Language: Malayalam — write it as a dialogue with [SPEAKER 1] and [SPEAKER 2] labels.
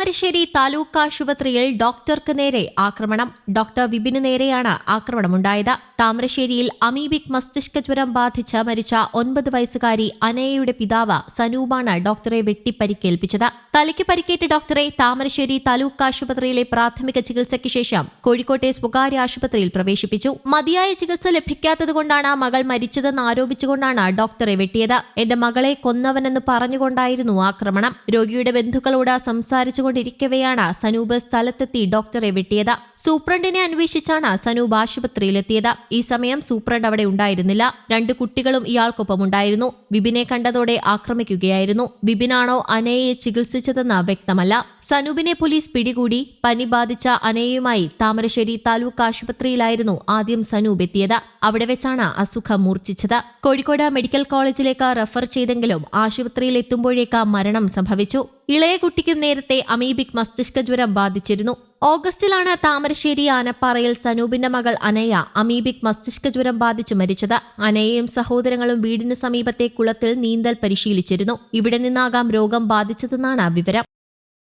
[SPEAKER 1] താമരശ്ശേരി താലൂക്ക് ആശുപത്രിയിൽ ഡോക്ടർക്ക് നേരെ ആക്രമണം. ഡോക്ടർ വിപിന് നേരെയാണ് ആക്രമണമുണ്ടായത്. താമരശ്ശേരിയിൽ അമീബിക് മസ്തിഷ്ക ജ്വരം ബാധിച്ച് മരിച്ച ഒൻപത് വയസ്സുകാരി അനയയുടെ പിതാവ് സനൂപാണ് ഡോക്ടറെ വെട്ടിപ്പരിക്കേൽപ്പിച്ചത്. തലയ്ക്ക് പരിക്കേറ്റ ഡോക്ടറെ താമരശ്ശേരി താലൂക്ക് ആശുപത്രിയിലെ പ്രാഥമിക ചികിത്സയ്ക്ക് ശേഷം കോഴിക്കോട്ടെ സ്വകാര്യ ആശുപത്രിയിൽ പ്രവേശിപ്പിച്ചു. മതിയായ ചികിത്സ ലഭിക്കാത്തതുകൊണ്ടാണ് മകൾ മരിച്ചതെന്ന് ആരോപിച്ചുകൊണ്ടാണ് ഡോക്ടറെ വെട്ടിയത്. എന്റെ മകളെ കൊന്നവനെന്ന് പറഞ്ഞുകൊണ്ടായിരുന്നു ആക്രമണം. രോഗിയുടെ ബന്ധുക്കളോട് സംസാരിച്ചുകൊണ്ടിരിക്കവെയാണ് സനൂപ് സ്ഥലത്തെത്തി ഡോക്ടറെ വെട്ടിയത്. സൂപ്രണ്ടിനെ അന്വേഷിച്ചാണ് സനൂപ് ആശുപത്രിയിലെത്തിയത്. ഈ സമയം സൂപ്രണ്ട് അവിടെ ഉണ്ടായിരുന്നില്ല. രണ്ട് കുട്ടികളും ഇയാൾക്കൊപ്പം ഉണ്ടായിരുന്നു ബിബിനെ കണ്ടതോടെ ആക്രമിക്കുകയായിരുന്നു. ബിബിനാണോ അനയെ ചികിത്സിച്ചതെന്ന് വ്യക്തമല്ല. സനൂപിനെ പോലീസ് പിടികൂടി. പനി ബാധിച്ച അനയുമായി താമരശ്ശേരി താലൂക്ക് ആശുപത്രിയിലായിരുന്നു ആദ്യം സനൂപ് എത്തിയത്. അവിടെ വെച്ചാണ് അസുഖം മൂർച്ഛിച്ചത്. കോഴിക്കോട് മെഡിക്കൽ കോളേജിലേക്ക് റെഫർ ചെയ്തെങ്കിലും ആശുപത്രിയിൽ എത്തുമ്പോഴേക്ക് മരണം സംഭവിച്ചു. ഇളയ കുട്ടിക്കും നേരത്തെ അമീബിക് മസ്തിഷ്ക ജ്വരം ബാധിച്ചിരുന്നു. ഓഗസ്റ്റിലാണ് താമരശ്ശേരി ആനപ്പാറയിൽ സനൂപിന്റെ മകൾ അനയ അമീബിക് മസ്തിഷ്ക ജ്വരം ബാധിച്ച് മരിച്ചത്. അനയയും സഹോദരങ്ങളും വീടിന് സമീപത്തെ കുളത്തിൽ നീന്തൽ പരിശീലിച്ചിരുന്നു. ഇവിടെ നിന്നാകാം രോഗം ബാധിച്ചതെന്നാണ് വിവരം.